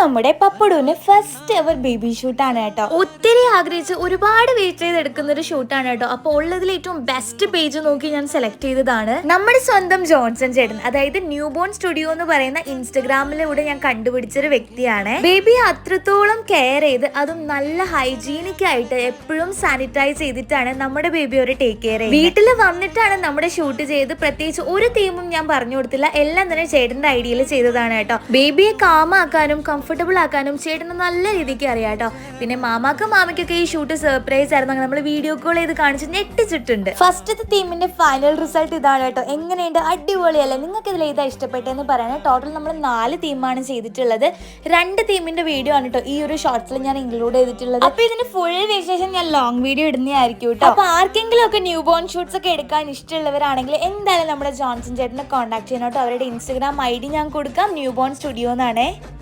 നമ്മുടെ പപ്പടൂന് first ever baby ഷൂട്ടാണ് കേട്ടോ. ഒത്തിരി ആഗ്രഹിച്ച് ഒരുപാട് വെയിറ്റ് ചെയ്ത് എടുക്കുന്ന ഒരു ഷൂട്ടാണ് കേട്ടോ. അപ്പോൾ ഉള്ളതിൽ ഏറ്റവും ബെസ്റ്റ് പേജ് നോക്കി ഞാൻ സെലക്ട് ചെയ്തതാണ്. നമ്മുടെ സ്വന്തം ജോൺസൺ ചേട്ടൻ അതായത് ന്യൂ ബോൺ സ്റ്റുഡിയോ എന്ന് പറയുന്ന ഇൻസ്റ്റഗ്രാമിലൂടെ ഞാൻ കണ്ടുപിടിച്ച ഒരു വ്യക്തിയാണ്. ബേബിയെ അത്രത്തോളം കെയർ ചെയ്ത് അതും നല്ല ഹൈജീനിക് ആയിട്ട് എപ്പോഴും സാനിറ്റൈസ് ചെയ്തിട്ടാണ് നമ്മുടെ ബേബി ഒരു ടേക്ക് കെയർ ചെയ്യുന്നത്. വീട്ടിൽ വന്നിട്ടാണ് നമ്മുടെ ഷൂട്ട് ചെയ്ത് പ്രത്യേകിച്ച് ഒരു തീമും ഞാൻ പറഞ്ഞു കൊടുത്തില്ല. എല്ലാം തന്നെ ചേട്ടന്റെ ഐഡിയയിൽ ചെയ്തതാണ് കേട്ടോ. ബേബിയെ കാമാക്കാനും കംഫർട്ടബിൾ ആക്കാനും ചേട്ടന് നല്ല രീതിക്ക് അറിയാം കേട്ടോ പിന്നെ മാമാക്കും മാമയ്ക്കൊക്കെ ഈ ഷൂട്ട് സർപ്രൈസ് ആയിരുന്നു. അങ്ങനെ നമ്മൾ വീഡിയോ കോൾ ചെയ്ത് കാണിച്ച് ഞെട്ടിച്ചിട്ടുണ്ട്. ഫസ്റ്റത്തെ തീമിന്റെ ഫൈനൽ റിസൾട്ട് ഇതാണ് കേട്ടോ എങ്ങനെയുണ്ട്? അടിപൊളിയല്ലേ? നിങ്ങൾക്ക് ഇതിൽ ഏതാ ഇഷ്ടപ്പെട്ടതെന്ന് പറയാൻ ടോട്ടൽ നമ്മൾ നാല് തീമാണ് ചെയ്തിട്ടുള്ളത്. രണ്ട് തീമിന്റെ വീഡിയോ ആണ് കേട്ടോ ഈ ഒരു ഷോർട്സിൽ ഞാൻ ഇൻക്ലൂഡ് ചെയ്തിട്ടുള്ളത്. അപ്പൊ ഇതിന് ഫുൾ വിശേഷം ഞാൻ ലോങ് വീഡിയോ ഇടുന്നതായിരിക്കും കേട്ടോ അപ്പൊ ആർക്കെങ്കിലും ഒക്കെ ന്യൂ ബോൺ ഷൂട്ട്സ് ഒക്കെ എടുക്കാൻ ഇഷ്ടമുള്ളവരാണെങ്കിൽ എന്തായാലും നമ്മുടെ ജോൺസൺ ചേട്ടനെ കോൺടാക്ട് ചെയ്യണം കേട്ടോ അവരുടെ ഇൻസ്റ്റഗ്രാം ഐ ഡി ഞാൻ കൊടുക്കാം. New born studio എന്നാണേ.